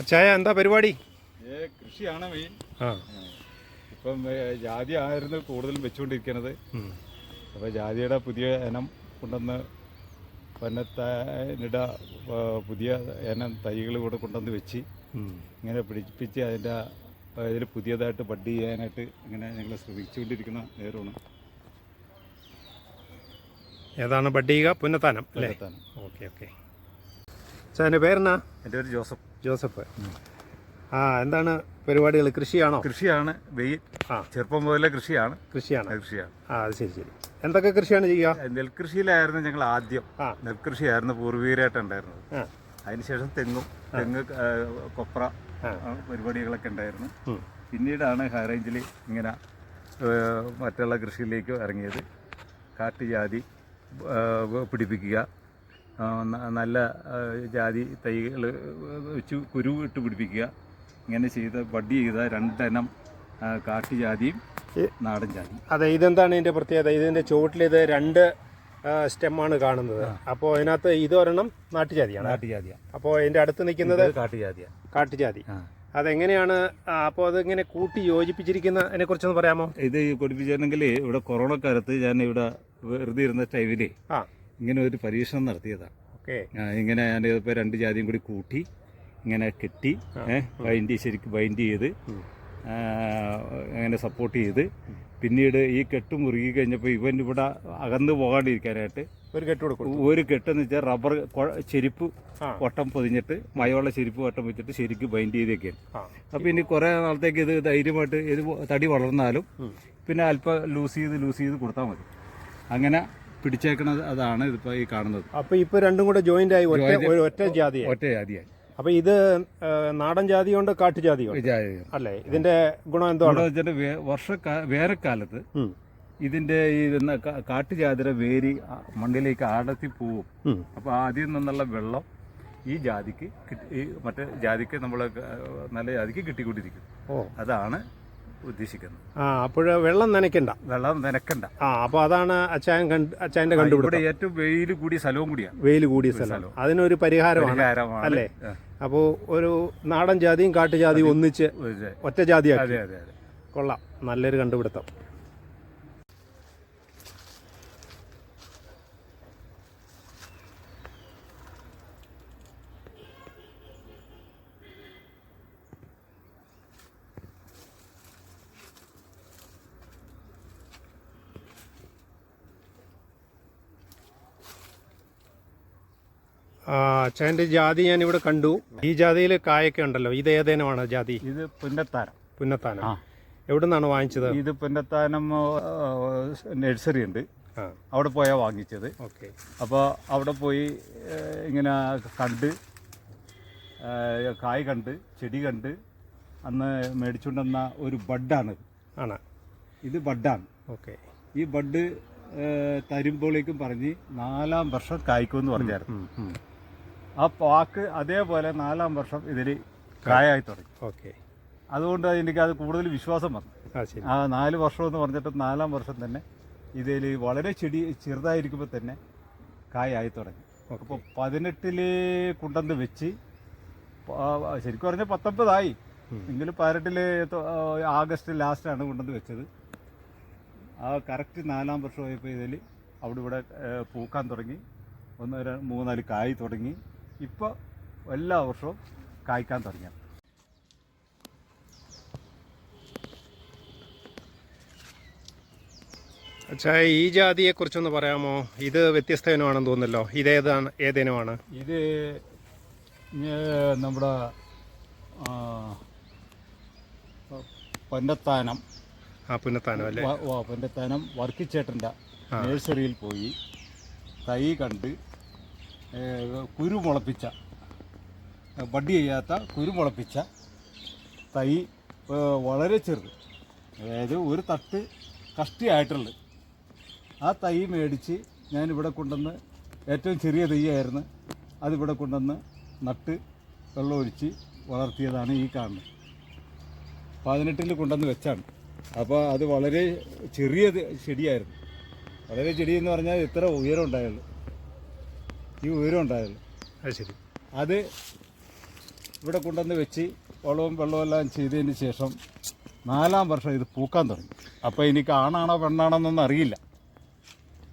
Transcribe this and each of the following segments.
അച്ചായ എന്താ പരിപാടി? കൃഷിയാണ് മെയിൻ ഇപ്പം ജാതി ആയിരുന്നു കൂടുതലും വെച്ചുകൊണ്ടിരിക്കുന്നത്. അപ്പൊ അപ്പോൾ ജാതിയുടെ പുതിയ ഇനം കൊണ്ടുവന്ന് പന്നത്താനിട പുതിയ ഇനം തൈകൾ കൂടെ കൊണ്ടുവന്ന് വെച്ച് ഇങ്ങനെ പിടിപ്പിച്ച് അതിന്റെ ഇതിൽ പുതിയതായിട്ട് ബഡ് ചെയ്യാനായിട്ട് ഇങ്ങനെ ഞങ്ങൾ ശ്രമിച്ചുകൊണ്ടിരിക്കുന്ന നേരമാണ്. ഏതാണ് ബഡ്ഡിക പുന്നത്താനം അല്ലേ? പന്നത്താനം. Okay okay. അച്ചായന്റെ പേരെന്നാ? എന്റെ പേര് ജോസഫ്. ജോസഫ്. ആ എന്താണ് പരിപാടികൾ? കൃഷിയാണോ? കൃഷിയാണ് വെയിൽ. ആ. ചെറുപ്പം മുതലേ കൃഷിയാണ്. കൃഷിയാണ്. കൃഷിയാണ്. ആ അത് ശരി ശരി. എന്തൊക്കെ കൃഷിയാണ് ചെയ്യുക? നെൽകൃഷിയിലായിരുന്നു ഞങ്ങൾ ആദ്യം. ആ. നെൽകൃഷിയായിരുന്നു പൂർവീകരായിട്ടുണ്ടായിരുന്നത് ഉണ്ടായിരുന്നത്. അതിനുശേഷം തെങ്ങും തെങ്ങ് കൊപ്ര പരിപാടികളൊക്കെ ഉണ്ടായിരുന്നു. പിന്നീടാണ് ഹൈറേഞ്ചിൽ ഇങ്ങനെ മറ്റുള്ള കൃഷിയിലേക്ക് ഇറങ്ങിയത്. കാട്ടുജാതി പിടിപ്പിക്കുക നല്ല ജാതി തൈകൾ വെച്ച് കുരു ഇട്ട് പിടിപ്പിക്കുക. ഇങ്ങനെ ചെയ്ത് ബഡ് ചെയ്ത രണ്ടെണ്ണം കാട്ടുജാതിയും നാടൻ ജാതി അതെ ഇതെന്താണ് ഇതിന്റെ പ്രത്യേകത? ഇതിന്റെ ചുവട്ടിൽ ഇത് രണ്ട് സ്റ്റെമ്മാണ് കാണുന്നത്. അപ്പോൾ അതിനകത്ത് ഇത് ഒരെണ്ണം നാട്ടുജാതിയാണ് നാട്ടുജാതിയാണ് അപ്പോൾ അതിന്റെ അടുത്ത് നിൽക്കുന്നത് കാട്ടുജാതിയാണ് കാട്ടുജാതി അതെങ്ങനെയാണ് അപ്പോൾ അതിങ്ങനെ കൂട്ടി യോജിപ്പിച്ചിരിക്കുന്ന അതിനെ കുറിച്ചൊന്ന് പറയാമോ? ഇത് പഠിപ്പിച്ചിട്ടുണ്ടെങ്കിൽ ഇവിടെ കൊറോണ കാലത്ത് ഞാൻ ഇവിടെ വെറുതെ ഇരുന്ന ടൈമിൽ ആ. ഇങ്ങനെ ഒരു പരീക്ഷണം നടത്തിയതാണ്. ഓക്കെ. ഇങ്ങനെ ഞാൻ ഇപ്പോൾ രണ്ട് ജാതിയും കൂടി കൂട്ടി ഇങ്ങനെ കെട്ടി ബൈൻഡ് ശരിക്കും ബൈൻഡ് ചെയ്ത് അങ്ങനെ സപ്പോർട്ട് ചെയ്ത്. പിന്നീട് ഈ കെട്ട് മുറുകി കഴിഞ്ഞപ്പോൾ ഇവൻ ഇവിടെ അകന്ന് പോകാണ്ടിരിക്കാനായിട്ട് ഒരു കെട്ട് കൊടുക്കും ഒരു കെട്ടെന്ന് വെച്ചാൽ റബ്ബർ ചെരുപ്പ് വട്ടം പൊതിഞ്ഞിട്ട് മയമുള്ള ചെരുപ്പ് വട്ടം വെച്ചിട്ട് ശരിക്കും ബൈൻഡ് ചെയ്തൊക്കെയാണ് അപ്പോൾ ഇനി കുറേ നാളത്തേക്ക് ഇത് ധൈര്യമായിട്ട് ഇത് തടി വളർന്നാലും പിന്നെ അല്പം ലൂസ് ചെയ്ത് ലൂസ് ചെയ്ത് കൊടുത്താൽ മതി. അങ്ങനെ പിടിച്ചേക്കണത് അതാണ് ഇതിപ്പോൾ ഈ കാണുന്നത്. അപ്പൊ ഇപ്പൊ രണ്ടും കൂടെ ജോയിന്റ് ആയി ഒറ്റ ഒരു ഒറ്റ ജാതിയായി ഒറ്റ ജാതിയായി. അപ്പൊ ഇത് നാടൻ ജാതിയുണ്ട് കാട്ടുജാതിയുണ്ട് ജാതി അല്ലേ? ഇതിന്റെ ഗുണം എന്താണ്? വർഷ വേനൽക്കാലത്ത് ഇതിന്റെ ഈ കാട്ടുജാതിയുടെ വേരി മണ്ണിലേക്ക് ആടത്തി പോവും. അപ്പൊ അപ്പോൾ അതിൽ നിന്നുള്ള വെള്ളം ഈ ജാതിക്ക് ഈ മറ്റേ ജാതിക്ക് നമ്മൾ നല്ല ജാതിക്ക് കിട്ടിക്കൊണ്ടിരിക്കും. അതാണ് ഉദ്ദേശിക്കുന്നത് ആ അപ്പോഴ് വെള്ളം നനയ്ക്കണ്ട. വെള്ളം നനക്കണ്ട ആ അപ്പോൾ അതാണ് അച്ചായൻ കണ്ട് അച്ചായന്റെ ഇവിടെ കണ്ടുപിടുത്തം. ഏറ്റവും വെയിൽ കൂടിയ സ്ഥലവും കൂടിയാണ്. വെയിൽ കൂടിയ സ്ഥലം. അതിനൊരു പരിഹാരമാണ്. പരിഹാരമാണ്. അല്ലേ? അപ്പോൾ ഒരു നാടൻ ജാതിയും കാട്ടുജാതിയും ഒന്നിച്ച്. ഒറ്റ ജാതിയാക്കി. അതെ അതെ അതെ. കൊള്ളാം. നല്ലൊരു കണ്ടുപിടുത്തം. അച്ചായന്റെ ജാതി ഞാൻ ഇവിടെ കണ്ടു. ഈ ജാതിയിൽ കായൊക്കെ ഉണ്ടല്ലോ. ഇത് ഏതേനുമാണ് ജാതി? ഇത് പുന്നത്താനം. പുന്നത്താനം. എവിടെ നിന്നാണ് വാങ്ങിച്ചത്? ഇത് പുന്നത്താനം നഴ്സറി ഉണ്ട്. അവിടെ പോയാൽ വാങ്ങിച്ചത്. ഓക്കെ. അപ്പോൾ അവിടെ പോയി ഇങ്ങനെ കണ്ട് കായ് കണ്ട് ചെടി കണ്ട് അന്ന് മേടിച്ചുകൊണ്ടുവന്ന ഒരു ബഡാണ്. ആണ്. ഇത് ബഡാണ്. ഓക്കെ. ഈ ബഡ് തരുമ്പോളേക്കും തരുമ്പോഴേക്കും പറഞ്ഞ് നാലാം വർഷം കായ്ക്കുമെന്ന് പറഞ്ഞായിരുന്നു. ആ പാക്ക് അതേപോലെ നാലാം വർഷം ഇതിൽ കായായി തുടങ്ങി. ഓക്കെ. അതുകൊണ്ട് എനിക്ക് അത് കൂടുതൽ വിശ്വാസം വന്നു. ആ നാല് വർഷം എന്ന് പറഞ്ഞിട്ട് നാലാം വർഷം തന്നെ ഇതിൽ വളരെ ചെടി ചെറുതായിരിക്കുമ്പോൾ തന്നെ കായായി തുടങ്ങി. അപ്പോൾ പതിനെട്ടിൽ കുണ്ടന്ത് വെച്ച് ശരിക്കും പറഞ്ഞാൽ പത്തൊമ്പതായി. എങ്കിലും പതിനെട്ടിൽ ആഗസ്റ്റ് ലാസ്റ്റാണ് കൊണ്ടുവന്ന് വെച്ചത്. ആ കറക്റ്റ് നാലാം വർഷമായപ്പോൾ ഇതിൽ അവിടെ ഇവിടെ പൂക്കാൻ തുടങ്ങി. ഒന്ന് മൂന്നാൽ കായ് തുടങ്ങി. ഇപ്പോൾ എല്ലാ വർഷവും കായ്ക്കാൻ തുടങ്ങി അച്ഛാ ഈ ജാതിയെ കുറിച്ചൊന്ന് പറയാമോ? ഇത് വ്യത്യസ്ത ഇനമാണെന്ന് തോന്നുന്നല്ലോ. ഇത് ഏതാണ് ഏതിനമാണ് ഇത് നമ്മുടെ പൊന്നത്താനം. ആ പുന്നത്താനം അല്ലേ? പൊന്നത്താനം വർക്കിച്ചേട്ടന്റെ നഴ്സറിയിൽ പോയി തൈ കണ്ട് കുരു മുളപ്പിച്ച ബഡ് ചെയ്യാത്ത കുരു മുളപ്പിച്ച തൈ വളരെ ചെറുത്. അതായത് ഒരു തട്ട് കഷ്ടിയായിട്ടുള്ളത് ആ തൈ മേടിച്ച് ഞാനിവിടെ കൊണ്ടുവന്ന് ഏറ്റവും ചെറിയ തൈയായിരുന്നു. അതിവിടെ കൊണ്ടുവന്ന് നട്ട് വെള്ളമൊഴിച്ച് വളർത്തിയതാണ് ഈ കാണുന്നത്. പതിനെട്ടിൽ കൊണ്ടുവന്ന് വെച്ചാണ്. അപ്പോൾ അത് വളരെ ചെറിയ ചെടിയായിരുന്നു. വളരെ ചെടി എന്ന് പറഞ്ഞാൽ ഇത്ര ഉയരം ഉണ്ടായുള്ളൂ. ഈ ഉയരം ഉണ്ടായിരുന്നു അത് ശരി. അത് ഇവിടെ കൊണ്ടുവന്ന് വെച്ച് വളവും വെള്ളവും എല്ലാം ചെയ്തതിന് ശേഷം നാലാം വർഷം ഇത് പൂക്കാൻ തുടങ്ങി. അപ്പോൾ എനിക്ക് ആണാണോ പെണ്ണാണോ എന്നൊന്നും അറിയില്ല.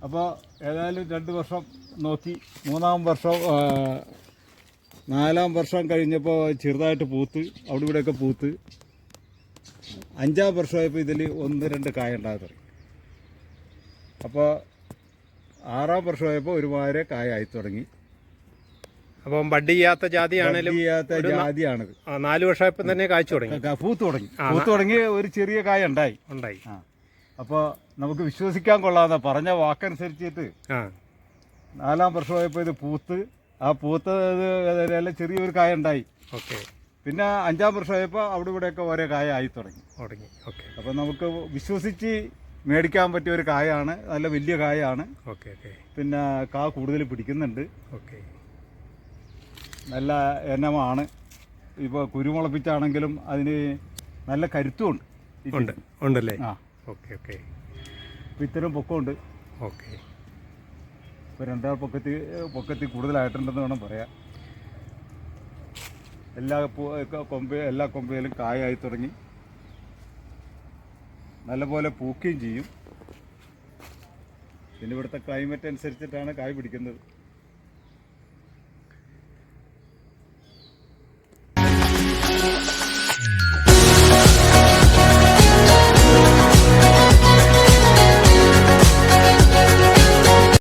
അപ്പോൾ ഏതായാലും രണ്ട് വർഷം നോക്കി മൂന്നാം വർഷം നാലാം വർഷം കഴിഞ്ഞപ്പോൾ ചെറുതായിട്ട് പൂത്ത് അവിടെ ഇവിടെയൊക്കെ പൂത്ത്. അഞ്ചാം വർഷമായപ്പോൾ ഇതിൽ ഒന്ന് രണ്ട് കായ ഉണ്ടാകാൻ തുടങ്ങി. അപ്പോൾ ആറാം വർഷമായപ്പോൾ കായ ആയി തുടങ്ങി. അപ്പം ബഡ് ചെയ്യാത്ത ജാതിയാണേലും ചെയ്യാത്ത ജാതിയാണിത്. നാല് വർഷമായപ്പോൾ തന്നെ കായ്ച്ചു തുടങ്ങി. പൂത്ത് തുടങ്ങി. പൂത്ത് തുടങ്ങി ഒരു ചെറിയ കായ ഉണ്ടായി. ഉണ്ടായി. അപ്പോൾ നമുക്ക് വിശ്വസിക്കാൻ കൊള്ളാതെ പറഞ്ഞ വാക്കനുസരിച്ചിട്ട് നാലാം വർഷമായപ്പോൾ ഇത് പൂത്ത് ആ പൂത്ത് എല്ലാം ചെറിയൊരു കായ ഉണ്ടായി. ഓക്കെ. പിന്നെ അഞ്ചാം വർഷമായപ്പോൾ അവിടെ ഇവിടെയൊക്കെ ഓരോ കായ ആയി തുടങ്ങി. തുടങ്ങി. ഓക്കെ. അപ്പോൾ നമുക്ക് വിശ്വസിച്ച് മേടിക്കാൻ പറ്റിയ ഒരു കായാണ്. നല്ല വലിയ കായാണ്. Okay okay. പിന്നെ കാ കൂടുതൽ പിടിക്കുന്നുണ്ട്. ഓക്കെ. നല്ല എണ്ണമാണ്. ഇപ്പോൾ കുരുമുളപ്പിച്ചാണെങ്കിലും അതിന് നല്ല കരുത്തുമുണ്ട്. ഉണ്ട് ഉണ്ട് ഉണ്ടല്ലേ? ആ. Okay okay. ഇപ്പം ഇത്തരം പൊക്കമുണ്ട്. ഓക്കെ. ഇപ്പോൾ രണ്ടാൾ പൊക്കത്തിൽ പൊക്കത്തിൽ കൂടുതലായിട്ടുണ്ടെന്ന് വേണം പറയാം എല്ലാ കൊമ്പ കൊമ്പ് എല്ലാ കൊമ്പയിലും കായായി തുടങ്ങി. നല്ലപോലെ പൂക്കുകയും ചെയ്യും. പിന്നെ ഇവിടുത്തെ ക്ലൈമറ്റ് അനുസരിച്ചിട്ടാണ് കായ് പിടിക്കുന്നത്.